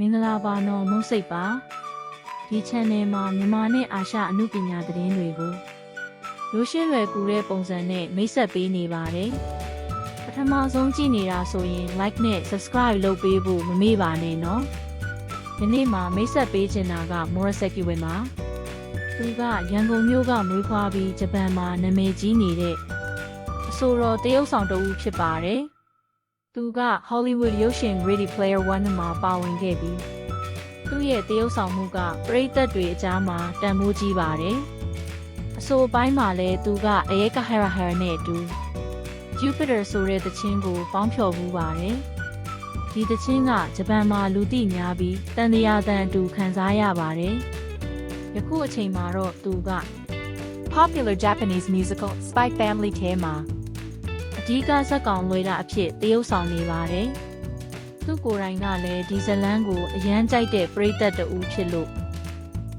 မင်္ဂလာပါနော်မုတ်စိတ်ပါဒီ channel မှာမြန်မာနဲ့အာရှအမှုပညာသတင်းတွေကိုရိုးရှင်းလွယ်ကူတဲ့ပုံစံနဲ့မိတ်ဆက်ပေးနေပါတယ်ပထမဆုံးကြည့်နေတာဆိုရင် like နဲ့ subscribe လုပ်ပေးဖို့မမေ့ပါနဲ့နော်ဒီနေ့မှာမိတ်ဆက်ပေးချင်တာက Murasaki ဝင်ပါသူကရန်ကုန်မြို့ကမွေးဖွားပြီးဂျပန်မှာနာမည်ကြီးနေတဲ့အဆိုတော်တရုတ်ဆောင်တစ်ဦးဖြစ်ပါတယ် သူက Hollywood ရုပ်ရှင် Ready Player One မှာပါဝင်ခဲ့ပြီးသူ့ရဲ့တရုပ်ဆောင်မှုကပရိသတ်တွေအကြားမှာတန်ဖိုးကြီးပါတယ်။အဆိုပိုင်းမှာလည်းသူကအယေကဟရာဟရာနဲ့အတူ Jupiter ဆိုတဲ့သချင်းကိုပေါင်းဖျော်မှုပါတယ်။ဒီသချင်းကဂျပန်မှာလူသိများပြီးတန်တရားတန်အတူခံစားရပါတယ်။ယခုအချိန်မှာတော့သူက Popular Japanese musical Spy Family ထဲမှာအ ဓိကဇက်ကောင်လွှဲတာအဖြစ်တရုပ်ဆောင်နေပါတယ်။သူကိုယ်တိုင်ကလည်းဒီဇလန်းကိုအရန်ကြိုက်တဲ့ပရိသတ်တူဖြစ်လို့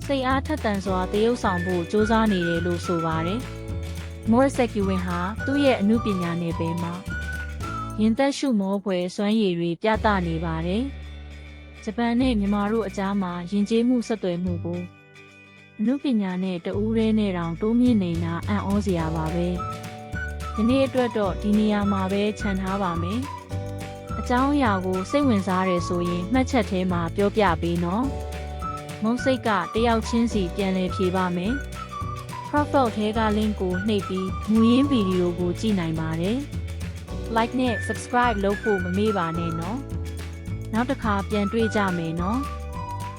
စိတ်အားထက်သန်စွာတရုပ်ဆောင်ဖို့စ조사နေတယ်လို့ဆိုပါတယ်။ Murasaki Win ဟာသူ့ရဲ့အမှုပညာနယ်ပယ်မှာရင်သက်ရှုမောဖွယ်စွမ်းရည်တွေပြသနေပါတယ်။ဂျပန်နဲ့မြန်မာတို့အကြားမှာယဉ်ကျေးမှုဆက်သွယ်မှုကိုအမှုပညာနဲ့တဦးရဲနဲ့တောင်တိုးမြင့်နေတာအံ့ဩစရာပါပဲ။ ဒီနေ့အတွက်တော့ဒီနေရာမှာပဲခြံထားပါမယ်။အကြောင်းအရာကိုစိတ်ဝင်စားတယ်ဆိုရင်မှတ်ချက်ထဲမှာပြောပြပေးနော်။မုံစိတ်ကတယောက်ချင်းစီပြန်လည်ဖြေပါမယ်။ profile ထဲက link ကိုနှိပ်ပြီးမူရင်းဗီဒီယိုကိုကြည့်နိုင်ပါတယ်။ like နဲ့ subscribe လုပ်ဖို့မမေ့ပါနဲ့နော်။နောက်တစ်ခါပြန်တွေ့ကြမယ်နော်။